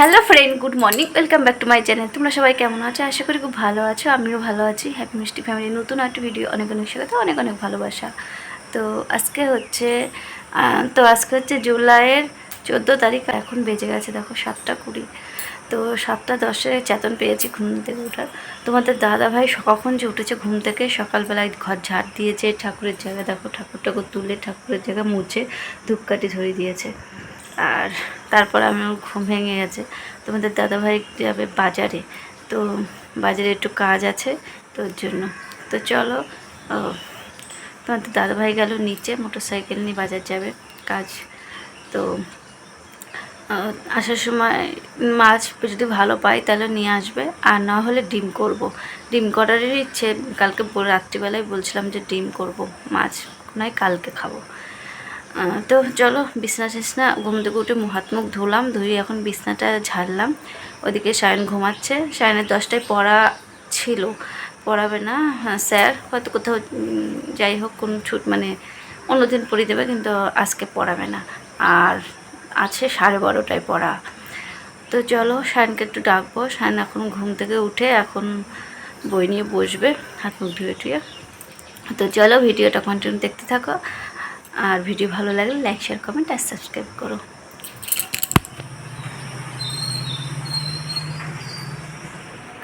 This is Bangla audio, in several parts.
Hello friend, good morning, welcome back to my channel. তোমরা সবাই কেমন আছো? আশা করি খুব ভালো আছো, আমিও ভালো আছি। হ্যাপি মিষ্টি ফ্যামিলি নতুন একটা ভিডিও অনেক অনেক সাথে অনেক অনেক ভালোবাসা। তো আজকে হচ্ছে তো আজকে হচ্ছে জুলাইয়ের চোদ্দ তারিখ এখন বেজে গেছে দেখো সাতটা কুড়ি। তো সাতটা দশে চেতন পেয়েছি ঘুম থেকে ওঠার। তোমাদের দাদা ভাই কখন যে উঠেছে ঘুম থেকে? সকালবেলায় ঘর ঝাড় দিয়েছে, ঠাকুরের জায়গা, দেখো ঠাকুর ঠাকুর তুলে ঠাকুরের জায়গা মুছে ধূপকাঠি ধরিয়ে দিয়েছে। আর তারপর আমার ঘুম ভেঙে গেছে। তোমাদের দাদাভাই যাবে বাজারে। তো বাজারে একটু কাজ আছে, তো ওর জন্য। তো চলো তোমাদের দাদাভাই গেল নিচে মোটর সাইকেল নিয়ে বাজার যাবে কাজ। তো আসার সময় মাছ যদি ভালো পাই তাহলে নিয়ে আসবে, আর না হলে ডিম করব। ডিম করারই ইচ্ছে, কালকে রাত্রিবেলায় বলছিলাম যে ডিম করব, মাছ নয় কালকে খাব। তো চলো বিছনা টিছনা, ঘুম থেকে উঠে হাত মুখ ধুলাম, ধুয়ে এখন বিছনাটা ঝাড়লাম। ওদিকে সায়ন ঘুমাচ্ছে। সায়নের দশটায় পড়া ছিল। পড়াবে না হ্যাঁ স্যার। হয়তো কোথাও যাই হোক, কোন ছুট মানে অন্যদিন পড়িয়ে দেবে, কিন্তু আজকে পড়াবে না। আর আছে সাড়ে বারোটায় পড়া। তো চলো সায়নকে একটু ডাকবো। সায়ন এখন ঘুম থেকে উঠে এখন বই নিয়ে বসবে। হাত মুখ ধুয়ে টুয়ে। তো চলো ভিডিওটা কন্টিনিউ দেখতে থাকো। আর ভিডিও ভালো লাগলে লাইক শেয়ার কমেন্ট আর সাবস্ক্রাইব করো।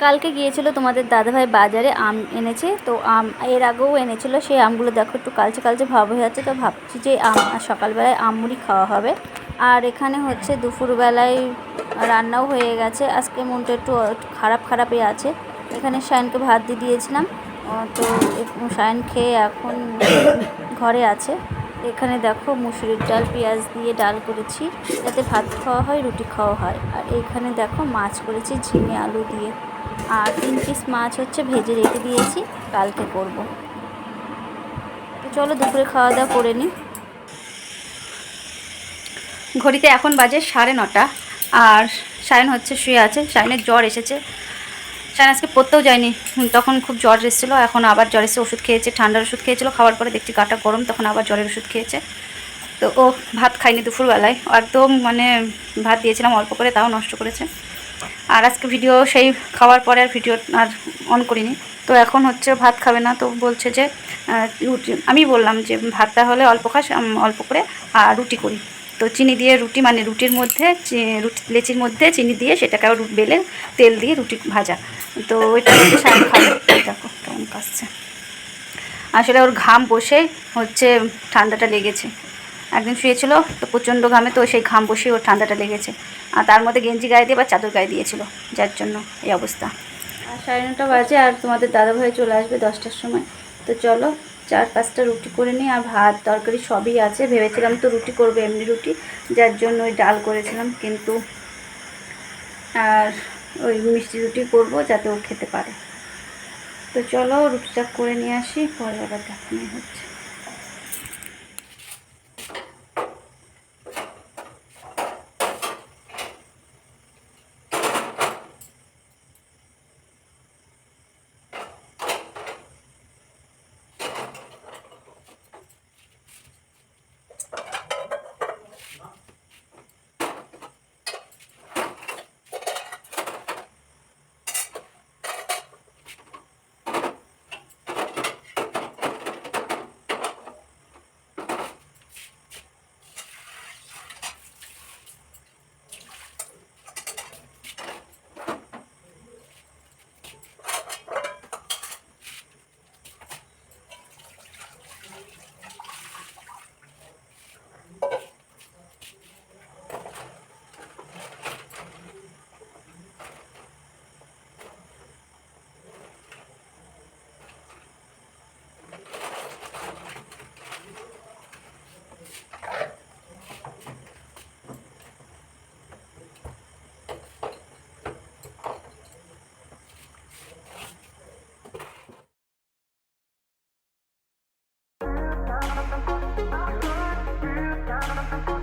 কালকে গিয়েছিল তোমাদের দাদাভাই বাজারে, আম এনেছে, তো আম এর আগেও এনেছিল, সেই আমগুলো দেখো একটু কালচে কালচে ভাব হয়ে যাচ্ছে, তো ভাবছি যে আম সকালবেলায় আম মুড়ি খাওয়া হবে। আর এখানে হচ্ছে দুপুরবেলায় রান্নাও হয়ে গেছে, আজকে মনটা একটু খারাপ খারাপই আছে। এখানে শায়নকে ভাত দিয়ে দিয়েছিলাম তো শায়ন খেয়ে এখন ঘরে আছে। এখানে দেখো মুসুরির ডাল, পেঁয়াজ দিয়ে ডাল করেছি। যাতে ভাত খাওয়া হয়, রুটি খাওয়া হয়। আর এখানে দেখো মাছ করেছি, ঝিঙে, আলু দিয়ে। আর তিন পিস মাছ হচ্ছে ভেজে রেখে দিয়েছি, কালকে করব। তো চলো দুপুরে খাওয়া দাওয়া করে নিই। ঘড়িতে এখন বাজে সাড়ে নটা। আর সায়ন হচ্ছে, শুয়ে আছে। সায়নের জ্বর এসেছে। সায়ন আজকে পড়তেও যায়নি। তখন খুব জ্বর এসেছিল, এখন আবার জ্বর এসে ওষুধ খেয়েছে, ঠান্ডার ওষুধ খেয়েছিলো, খাওয়ার পরে দেখছি গাটা গরম, তখন আবার জ্বরের ওষুধ খেয়েছে। তো ও ভাত খায়নি দুপুরবেলায়, একদম মানে ভাত দিয়েছিলাম অল্প করে, তাও নষ্ট করেছে। আর আজকে ভিডিও সেই খাওয়ার পরে আর ভিডিও আর অন করিনি। তো এখন হচ্ছে ভাত খাবে না, তো বলছে যে রুটি, আমি বললাম যে, ভাতটা হলে অল্প খাস অল্প করে, আর রুটি করি। তো চিনি দিয়ে রুটি মানে রুটির মধ্যে রুটি, লেচির মধ্যে চিনি দিয়ে সেটাকে বেলে তেল দিয়ে রুটি ভাজা। তো ওইটা সারা খাবে দেখো কেমন কাশছে আসলে ওর ঘাম বসে হচ্ছে ঠান্ডাটা লেগেছে। একদিন শুয়েছিল তো প্রচণ্ড ঘামে, তো সেই ঘাম বসে ওর ঠান্ডাটা লেগেছে। আর তার মধ্যে গেঞ্জি গায়ে দিয়ে বা চাদর গায়ে দিয়েছিল, যার জন্য এই অবস্থা। আর সাড়ে নটা বাজে আর তোমাদের দাদাভাই চলে আসবে দশটার সময়। তো চলো চার পাঁচটা রুটি করে নিই আর ভাত, তরকারি সবই আছে। ভেবেছিলাম তো রুটি করব, এমনি রুটি। যার জন্য ওই ডাল করেছিলাম, কিন্তু আর ওই মিষ্টি রুটি করব যাতে ও খেতে পারে। তো চলো রুটিটা করে নিয়ে আসি পরে আবার দেখানো হচ্ছে। Thank you.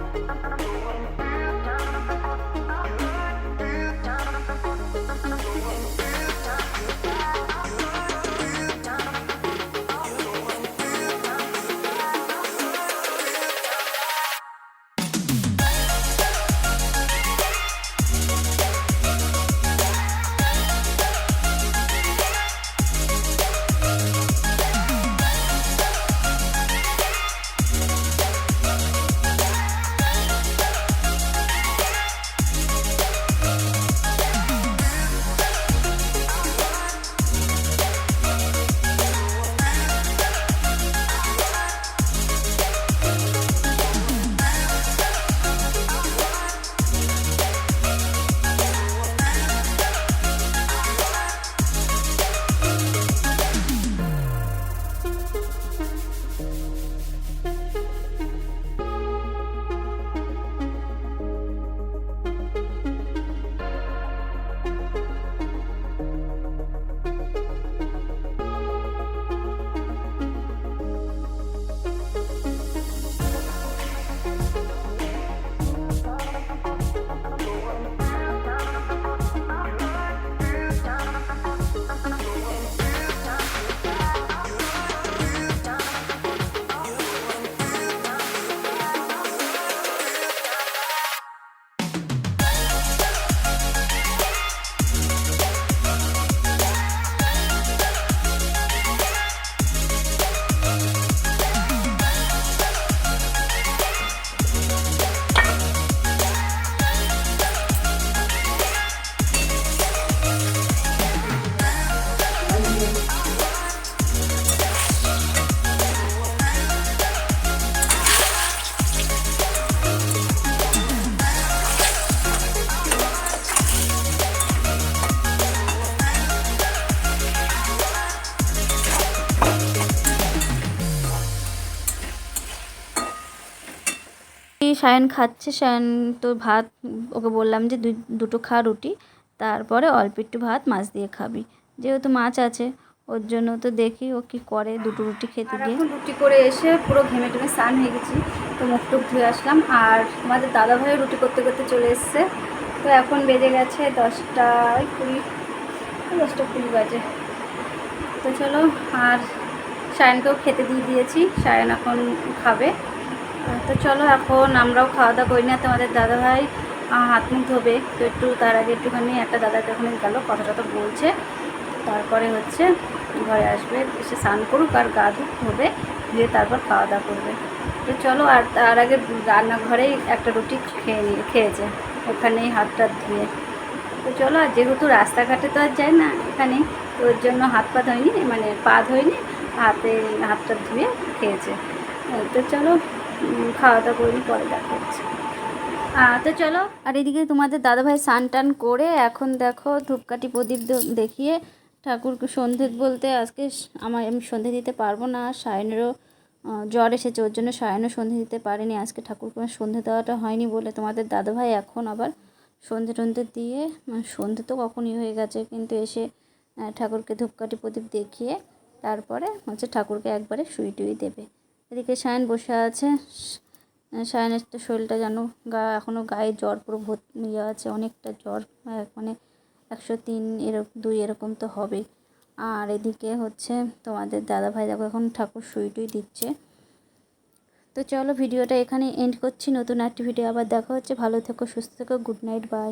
সায়ন খাচ্ছে, সায়ন তো ভাত, ওকে বললাম যে দুটো খা রুটি, তারপরে অল্প একটু ভাত, মাছ দিয়ে খাবি। যেহেতু মাছ আছে, ওর জন্য তো দেখি ও কি করে, দুটো রুটি খেতে দিয়ে রুটি করে এসে পুরো ঘেমে টেমে স্নান হয়ে গেছি, তো মুখ টুক ধুয়ে আসলাম। আর আমাদের দাদা ভাই রুটি করতে করতে চলে এসছে, তো এখন বেজে গেছে দশটা কুড়ি দশটা কুড়ি বাজে। তো চলো, আর সায়নকেও খেতে দিয়ে দিয়েছি, সায়ন এখন খাবে। তো চলো এখন আমরাও খাওয়া দাওয়া করি না তোমাদের দাদাভাই হাত মুখ ধোবে। তো একটু তার আগে একটুখানি একটা দাদাকে ওখানে গেল কথা টথা বলছে। তারপরে হচ্ছে ঘরে আসবে, এসে স্নান করুক আর গা ধুক, ধোবে, দিয়ে তারপর খাওয়া দাওয়া করবে। তো চলো আর তার আগে রান্নাঘরেই একটা রুটি খেয়ে নিয়ে, খেয়েছে, ওখানেই হাত টাত ধুয়ে। তো চলো আর যেহেতু রাস্তাঘাটে তো আর যায় না এখানে, তো ওর জন্য হাত পা ধোয়নি মানে পা ধোয়নি, হাতে হাতটা ধুয়ে খেয়েছে। তো চলো খাওয়া দাওয়া করিনি পরে দেখা হচ্ছে। তো চলো, আর এদিকে তোমাদের দাদাভাই স্নান টান করে এখন দেখো ধূপকাঠি প্রদীপ দেখিয়ে ঠাকুরকে সন্ধে বলতে আজকে আমার আমি সন্ধে দিতে পারব না, সায়নেরও জ্বর এসেছে, ওর জন্য সায়নও সন্ধে দিতে পারেনি, আজকে ঠাকুরকে সন্ধে দেওয়াটা হয়নি বলে তোমাদের দাদাভাই এখন আবার সন্ধে টন্ধে দিয়ে সন্ধে তো কখনই হয়ে গেছে, কিন্তু এসে ঠাকুরকে ধূপকাঠি প্রদীপ দেখিয়ে তারপরে হচ্ছে ঠাকুরকে একবারে শুই টুই দেবে। এদিকে সায়ন বসে আছে। সায়নের তো শরীরটা যেন গা এখনও গায়ে জ্বর পুরো ভর্তি ইয়ে আছে, অনেকটা জ্বর মানে একশো তিন এরকম দুই এরকম তো হবেই আর এদিকে হচ্ছে তোমাদের দাদা ভাই দেখো এখন ঠাকুর শুই টুই দিচ্ছে। তো চলো ভিডিওটা এখানে এন্ড করছি, নতুন একটি ভিডিও আবার দেখা হচ্ছে। ভালো থেকো, সুস্থ থেকো গুড নাইট বাই